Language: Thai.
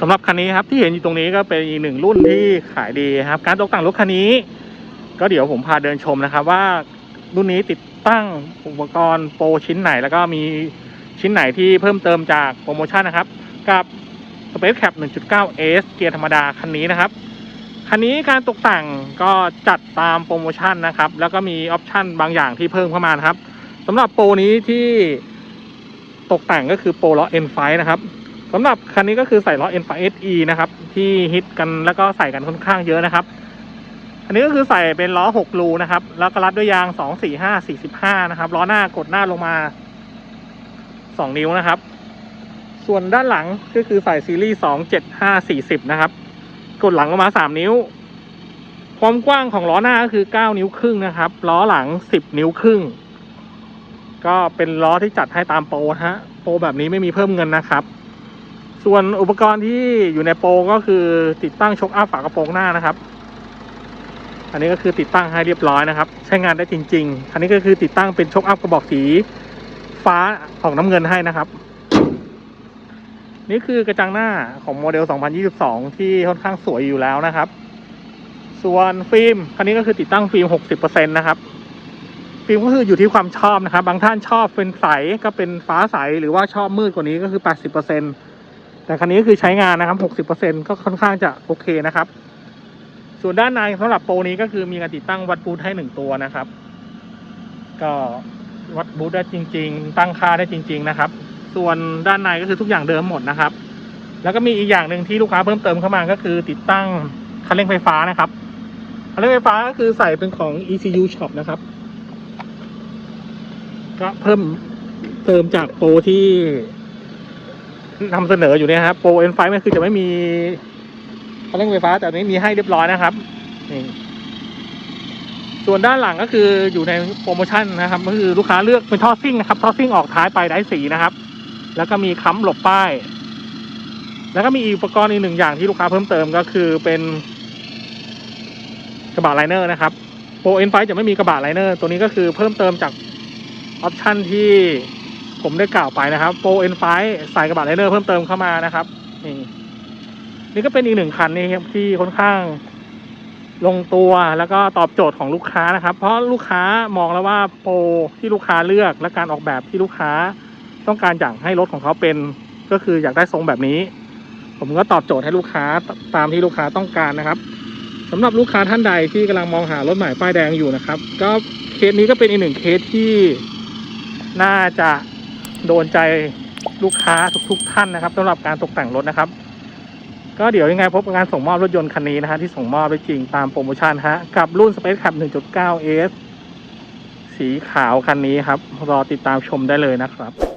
สำหรับคันนี้ครับที่เห็นอยู่ตรงนี้ก็เป็นอีกหนึ่งรุ่นที่ขายดีครับ การตกแต่งรถคันนี้ ก็เดี๋ยวผมพาเดินชมนะครับ ว่ารุ่นนี้ติดตั้งอุปกรณ์โปรชิ้นไหน แล้วก็มีชิ้นไหนที่เพิ่มเติมจากโปรโมชั่นนะครับ กับ Space Cap 1.9 S เกียร์ธรรมดาคันนี้นะครับคันนี้การตกแต่งก็จัดตามโปรโมชั่นนะครับ แล้วก็มีออปชั่นบางอย่างที่เพิ่มเข้ามานะครับสำหรับโปรนี้ที่ตกแต่งก็คือโปรล้อ N5 นะครับ สำหรับคันนี้ก็คือใส่ล้อ N5 SE นะครับ ที่ฮิตกันแล้วก็ใส่กันค่อนข้างเยอะนะครับ อันนี้ก็คือใส่เป็นล้อ 6 รูนะครับ แล้วก็รัดด้วยยาง 2 4 5 45 นะครับล้อหน้ากดหน้าลงมา 2 นิ้วนะครับ ส่วนด้านหลังก็คือใส่ซีรีส์2 7 5 40 นะครับ กดหลังลงมา 3 นิ้ว ความกว้างของล้อหน้าก็คือ 9 นิ้วครึ่งนะครับล้อหลัง 10 นิ้วครึ่ง ก็เป็นล้อที่จัดให้ตามโปรฮะโปรแบบนี้ไม่มีเพิ่มเงินนะครับ ส่วนอุปกรณ์ที่อยู่ในโปรก็คือติดตั้งช็อคอัพฝากระโปรงหน้านะครับ อันนี้ก็คือติดตั้งให้เรียบร้อยนะครับ ใช้งานได้จริง ๆ อันนี้ก็คือติดตั้งเป็นช็อคอัพกระบอกสีฟ้าออกน้ำเงินให้นะครับ นี่คือกระจังหน้าของโมเดล 2022 ที่ค่อนข้างสวยอยู่แล้วนะครับ ส่วนฟิล์มคันนี้ก็คือติดตั้งฟิล์ม 60%นะครับฟิล์มก็คืออยู่ที่ความชอบนะครับ บางท่านชอบเป็นใสก็เป็นฟ้าใสหรือว่าชอบมืดกว่านี้ก็คือ 80% แต่คันนี้ก็คือใช้งานนะครับ 60%ก็ค่อนข้างจะโอเคนะครับ ส่วนด้านในสำหรับโปรนี้ก็คือมีการติดตั้งวัดบูทให้หนึ่งตัวนะครับ ก็วัดบูทได้จริง ๆ ตั้งค่าได้จริง ๆ นะครับ ส่วนด้านในก็คือทุกอย่างเดิมหมดนะครับ แล้วก็มีอีกอย่างหนึ่งที่ลูกค้าเพิ่มเติมเข้ามาก็คือติดตั้งคันเร่งไฟฟ้านะครับคันเร่งไฟฟ้าก็คือใส่เป็นของ ECU Shop นะครับ ก็เพิ่มเติมจากโปรที่ นำเสนออยู่เนี่ยครับโปร N5 มันคือจะไม่มีคันเร่งไฟฟ้า แต่นี้มีให้เรียบร้อยนะครับนี่ส่วนด้านหลังก็คืออยู่ในโปรโมชั่นนะครับ ก็คือลูกค้าเลือกเป็นท่อซิ่งนะครับท่อซิ่งออกท้ายไปได้สีนะครับ แล้วก็มีค้ำหลบป้าย แล้วก็มีอุปกรณ์อีกหนึ่งอย่างที่ลูกค้าเพิ่มเติมก็คือเป็นกระบะไลเนอร์นะครับโปร N5 จะไม่มีกระบะไลเนอร์ตัวนี้ก็คือเพิ่มเติมจากออปชั่นที่ ผมได้กล่าวไปนะครับโปร N5 ใส่กระบะไลเนอร์เพิ่มเติมเข้ามานะครับนี่นี่ก็เป็นอีกหนึ่งคันนี่ครับที่ค่อนข้างลงตัวแล้วก็ตอบโจทย์ของลูกค้านะครับ เพราะลูกค้ามองแล้วว่าโปรที่ลูกค้าเลือกและการออกแบบที่ลูกค้าต้องการอยากให้รถของเขาเป็น ก็คืออยากได้ทรงแบบนี้ ผมก็ตอบโจทย์ให้ลูกค้าตามที่ลูกค้าต้องการนะครับสำหรับลูกค้าท่านใดที่กำลังมองหารถใหม่ป้ายแดงอยู่นะครับ ก็เคสนี้ก็เป็นอีกหนึ่งเคสที่น่าจะ โดนใจลูกค้าทุกๆท่านนะครับสำหรับการตกแต่งรถนะครับ ก็เดี๋ยวยังไงพบกับการส่งมอบรถยนต์คันนี้นะฮะที่ส่งมอบได้จริงตามโปรโมชั่นฮะกับรุ่น Space Cap 1.9 S สีขาวคันนี้ครับ รอติดตามชมได้เลยนะครับ